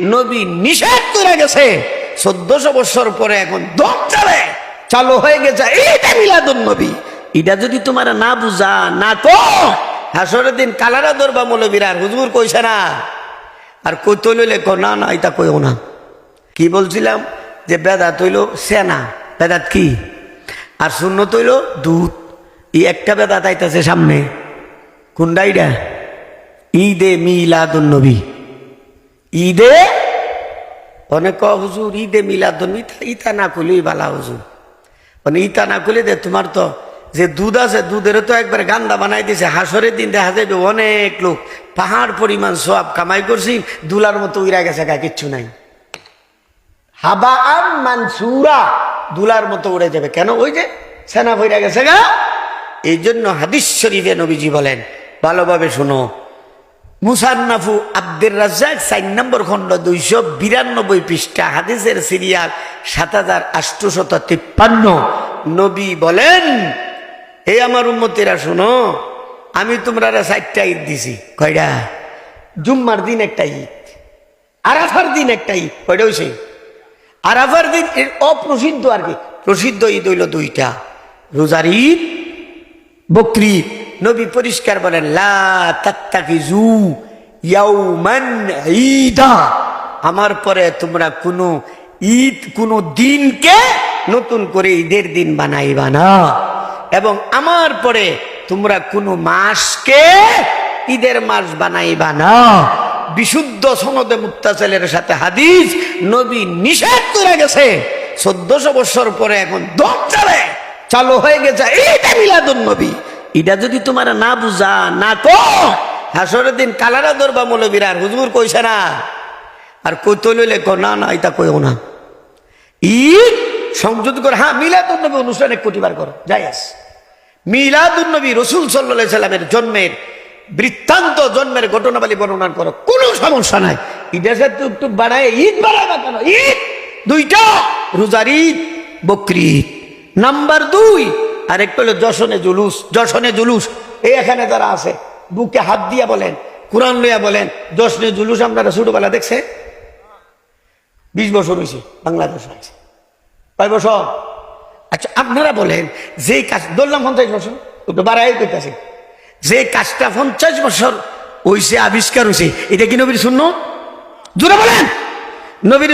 নবী নিষেধ করে গেছে। চোদ্দশো বছর পরে এখন দম চলে চালু হয়ে গেছে এইটা মিলাদুন নবী। এটা যদি তোমার না বুঝা, না তো হাসরের দিন কালারা দরবা মৌলবীর, আর হুজুর কইছে না। আর কই তৈলে কো না না, এটা কইও না। কি বলছিলাম? যে বেদাত হইল সেনা। বেদাত কি? আর শূন্য তৈল দুধ। এই একটা বেদাত আইতাছে সামনে। এইটা ঈদে মিলাদুন নবী। ঈদে অনেক হুজুর, ঈদে মিলাদুন ইতা না খুলেই বালা হুজুর। মানে ইতা না খুলে দে, তোমার তো যে দুধ আছে দুধের তো একবার গান্দা বানাই দিছে, হাসরের দিন দেখা যাবে অনেক লোক, পাহাড় পরিমাণ সব কামাই করছি, দুলার মতো উইরা গেছে গা, কিচ্ছু নাই। হাবা আম মানসুরা, দুলার মতো উড়ে যাবে। কেন? ওই যে সেনা ভইরা গেছে গা। এই জন্য হাদিস শরীফে নবীজি বলেন, ভালোভাবে শোনো। মুসান্নাফু আব্দুর রাজ্জাক চার নম্বর খণ্ড দুইশো বিরানব্বই পৃষ্ঠা, হাদিসের সিরিয়াল সাত হাজার আটশোশত তিপ্পান্ন। নবী বলেন হে আমার উম্মতিরা শোনো, আমি তোমরা চারটা ঈদ দিছি। কয়টা? জুম্মার দিন একটা ঈদ, আরাফার দিন একটা ঈদ, কয়টা হয়েছে আরাফার দিন এর অপ্রসিদ্ধ আর কি, প্রসিদ্ধ ঈদ হইল দুইটা, রোজার ঈদ, বকরি নবী পরিষ্কার বলেন ঈদা। আমার পরে তোমরা কোনো ঈদ, কোনো দিনকে নতুন করে ঈদের দিন বানাইবা না। এবং আমার পরে তোমরা কোনো মাসকে ঈদের মাস বানাইবা না। বিশুদ্ধ সনদে মুক্তাচলের সাথে হাদিস নবী নিষেধ করে গেছে। চোদ্দশো বছর পরে এখন দম চলে চালু হয়ে গেছে এইটা মিলাদুন নবী। এটা যদি তোমার না বুঝা, না তো হাসরের দিন কালারা দরবা মৌলবীর, আর হুজুর কইছে না। আর কই তৈলে কো না না, এটা কইও না। ঈদ সংযুক্ত করে হ্যাঁ মিলাদুন নবী অনুষ্ঠানে কোটিবার করো, যাই আস। মিলাদুন নবী রসুল সাল্লাহ সাল্লামের জন্মের বৃত্তান্ত জন্মের ঘটনাবলী বর্ণনা করো, কোনো সমস্যা নাই। ঈদের সাথে একটু বাড়ায়, ঈদ বাড়াবা কেন? ঈদ, দুইটা, রোজার ঈদ, বকরি নাম্বার দুই আরেকটা হলো যশনে জুলুস যশনে জুলুস। এই এখানে যারা আছে, বুকে হাত দিয়া বলেন, কোরআন লইয়া বলেন, যশনে জুলুস আপনারা ছোটবেলা দেখছে? বিশ বছর হয়েছে বাংলাদেশ আছে কয় বছর? আচ্ছা আপনারা বলেন যে কাজ, ধরলাম পঞ্চাশ বছর, একটু বাড়াই করতেছে যে কাজটা পঞ্চাশ বছর হইছে, আবিষ্কার হয়েছে এটা কি নবীর শূন্য জোরে বলেন, নবীর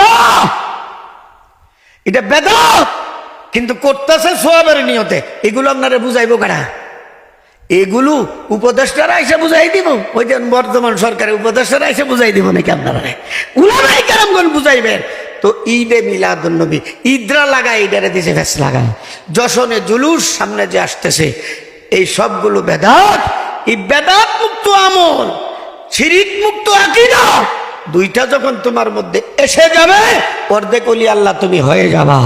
না! এটা বেদত! কিন্তু করতেছে সোয়াবের নিয়তে। এগুলো আপনারা বুঝাইবো কারা এগুলো উপদেষ্টারা এসে বুঝাই দিব। ওই যে বর্তমান সরকারের উপদেষ্টারা এসে বুঝাই দিব নাকি আপনারা উলামাই কেরামগণ বুঝাইবেন। তো ঈদে মিলাদুন নবী, ঈদরা লাগায় ঈদারে দিছে ফেস লাগায়। যশনে জুলুস সামনে যে আসতেছে, এই সবগুলো বেদাত, এই বেদাত মুক্ত আমল, শিরিক মুক্ত আকিদা, দুইটা যখন তোমার মধ্যে এসে যাবে, অর্ধেক অলি আল্লাহ তুমি হয়ে যাবা।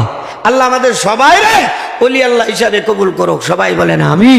আল্লাহ আমাদের সবাই রে অলি আল্লাহ হিসাবে কবুল করুক। সবাই বলেন আমি